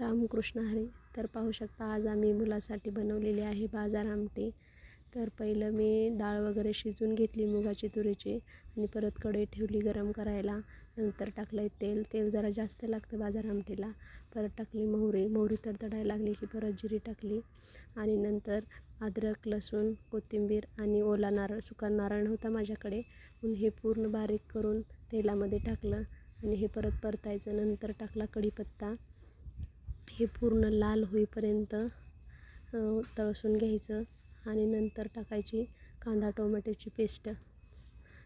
रामकृष्ण हरी. तर पाहू शकता आज आम्ही मुलासाठी बनवलेली आहे बाजार आमटी. तर पहिलं मी डाळ वगैरे शिजून घेतली मुगाची तुरीची आणि परत कढई ठेवली गरम करायला. नंतर टाकलं आहे तेल. तेल जरा जास्त लागतं बाजार आमटीला. परत टाकली मोहरी. मोहरी तडतडायला लागली की परत जिरी टाकली. आणि नंतर अद्रक लसूण कोथिंबीर आणि ओला नारळ सुका नारळ होता माझ्याकडे. म्हणून हे पूर्ण बारीक करून तेलामध्ये टाकलं आणि हे परत परतायचं. नंतर टाकला कढीपत्ता. हे पूर्ण लाल होईपर्यंत तळसून घ्यायचं आणि नंतर टाकायची कांदा टोमॅटोची पेस्ट.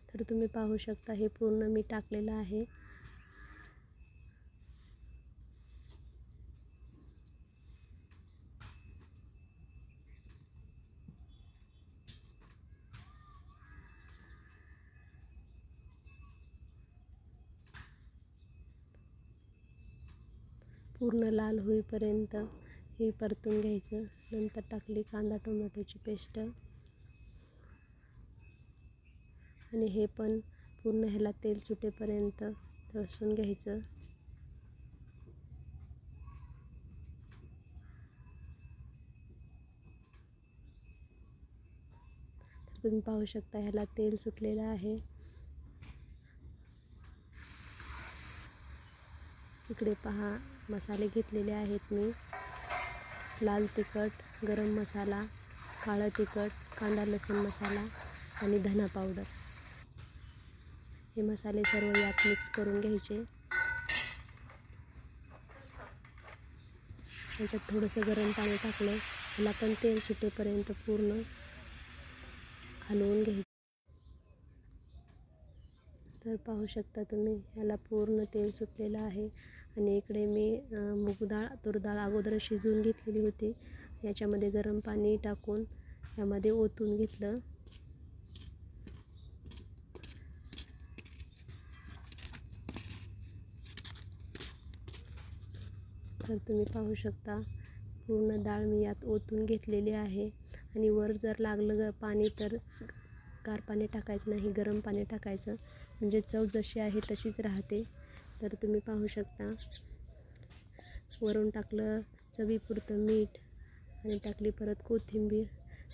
तर तुम्ही पाहू शकता हे पूर्ण मी टाकलेलं आहे. पूर्ण लाल होईपर्यंत हे परतून घ्यायचं. नंतर टाकली कांदा टोमॅटोची पेस्ट. आणि हे पण पूर्ण ह्याला तेल सुटेपर्यंत रसून घ्यायचं. तर तुम्ही पाहू शकता ह्याला तेल सुटलेलं आहे. इकडे पहा मसाले घेतलेले आहेत मी. लाल तिखट गरम मसाला काळं तिखट कांदा लसूण मसाला आणि धना पावडर. हे मसाले सर्व यात मिक्स करून घ्यायचे. त्याच्यात थोडंसं गरम पाणी टाकलं. ह्याला पण तेल सुटेपर्यंत पूर्ण हलवून घ्यायचं. तर पाहू शकता तुम्ही ह्याला पूर्ण तेल सुटलेलं आहे. आणि इकडे मी मूग डाळ तूर डाळ अगोदर शिजवून घेतलेली होती. याच्यामध्ये गरम पाणी टाकून यामध्ये ओतून घेतलं. तर तुम्ही पाहू शकता पूर्ण डाळ मी यात ओतून घेतलेली आहे. आणि वर जर लागलं ग पाणी तर गार पाणी टाकायचं नाही गरम पाणी टाकायचं. म्हणजे चव जशी आहे तशीच राहते. तर तुम्ही पाहू शकता. वरून टाकलं चवीपुरतं मीठ आणि टाकली परत कोथिंबीर.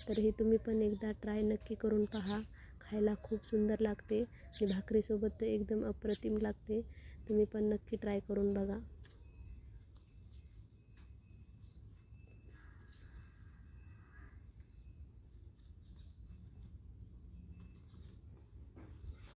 तर हे तुम्ही पण एकदा ट्राय नक्की करून पहा. खायला खूप सुंदर लागते आणि भाकरीसोबत तर एकदम अप्रतिम लागते. तुम्ही पण नक्की ट्राय करून बघा.